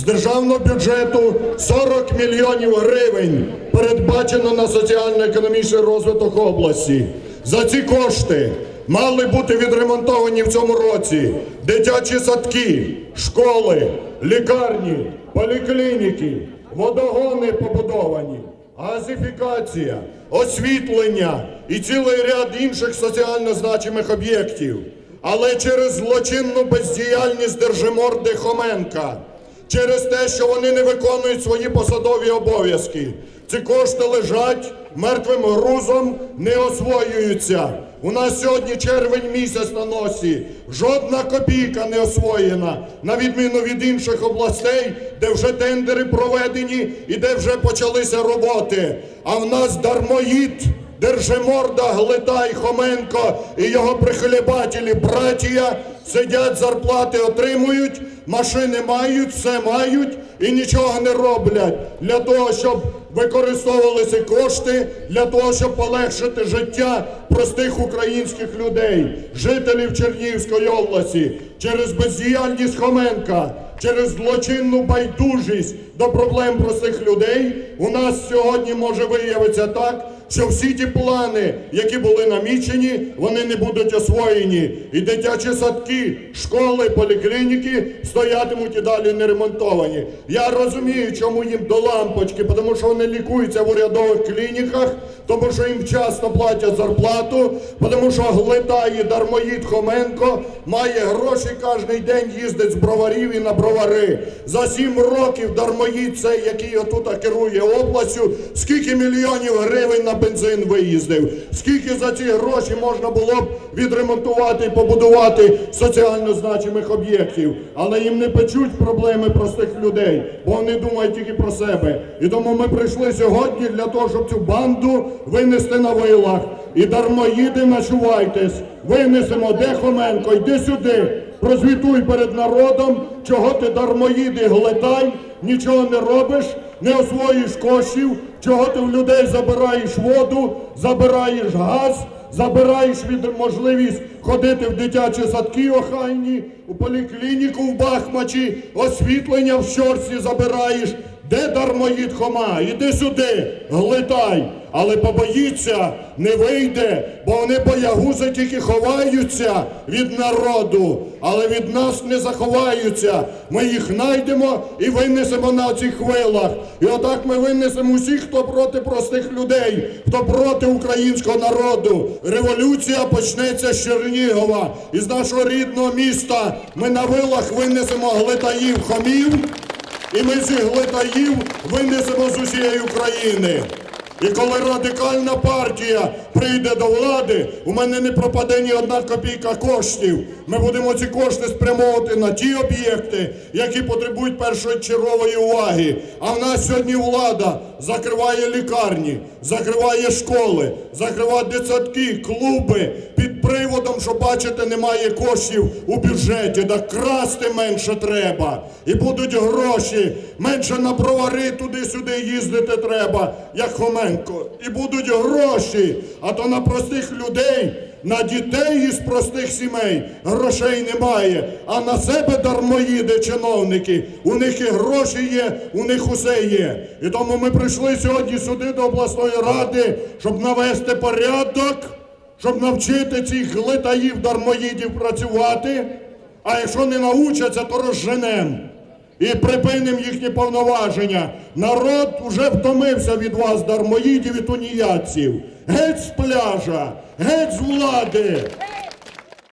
З державного бюджету 40 мільйонів гривень передбачено на соціально-економічний розвиток області. За ці кошти мали бути відремонтовані в цьому році дитячі садки, школи, лікарні, поліклініки, водогони побудовані, газифікація, освітлення і цілий ряд інших соціально значимих об'єктів. Але через злочинну бездіяльність держиморди Хоменка, через те, що вони не виконують свої посадові обов'язки, ці кошти лежать мертвим грузом, не освоюються. У нас сьогодні червень місяць на носі. Жодна копійка не освоєна, на відміну від інших областей, де вже тендери проведені і де вже почалися роботи. А в нас дармоїд. Держиморда, Глитай, Хоменко і його прихлібателі, братія, сидять, зарплати отримують, машини мають, все мають і нічого не роблять. Для того, щоб використовувалися кошти, для того, щоб полегшити життя простих українських людей, жителів Чернігівської області, через бездіяльність Хоменка, через злочинну байдужість до проблем простих людей, у нас сьогодні може виявитися так, що всі ті плани, які були намічені, вони не будуть освоєні. І дитячі садки, школи, поліклініки стоятимуть і далі не ремонтовані. Я розумію, чому їм до лампочки, тому що вони лікуються в урядових клініках, тому що їм вчасно платять зарплату, тому що глитає дармоїд Хоменко, має гроші кожен день їздить з броварів і на бровари. За сім років дармоїд цей, який отут керує областю, скільки мільйонів гривень на бензин виїздив, скільки за ці гроші можна було б відремонтувати і побудувати соціально значимих об'єктів. Але їм не печуть проблеми простих людей, бо вони думають тільки про себе. І тому ми прийшли сьогодні для того, щоб цю банду винести на вилах. І дармоїди, начувайтесь, винесемо, де Хоменко, йди сюди. Прозвітуй перед народом, чого ти дармоїди глитай, нічого не робиш, не освоїш коштів, чого ти в людей забираєш воду, забираєш газ, забираєш від можливість ходити в дитячі садки охайні, у поліклініку в Бахмачі, освітлення в щорсі забираєш. Де дармоїд Хома? Іди сюди, глитай. Але побоїться, не вийде, бо вони боягузи тільки ховаються від народу, але від нас не заховаються. Ми їх знайдемо і винесемо на цих хвилах. І отак ми винесемо усіх, хто проти простих людей, хто проти українського народу. Революція почнеться з Чернігова, із нашого рідного міста. Ми на вилах винесемо глитаїв хомів. І ми цих глитаїв винесемо з усієї України. І коли радикальна партія прийде до влади, у мене не пропаде ні одна копійка коштів. Ми будемо ці кошти спрямовувати на ті об'єкти, які потребують першочергової уваги. А в нас сьогодні влада закриває лікарні, закриває школи, закриває дитсадки, клуби під приводом, що бачите, немає коштів у бюджеті. Да красти менше треба. І будуть гроші. Менше на бровари туди-сюди їздити треба, як Хоменко. І будуть гроші. А то на простих людей, на дітей із простих сімей грошей немає. А на себе дармоїди чиновники. У них і гроші є, у них усе є. І тому ми прийшли сьогодні сюди до обласної ради, щоб навести порядок щоб навчити цих глитаїв дармоїдів працювати, а якщо не научаться, то розженем і припинимо їхні повноваження. Народ уже втомився від вас, дармоїдів і туніяців. Геть з пляжа, геть з влади,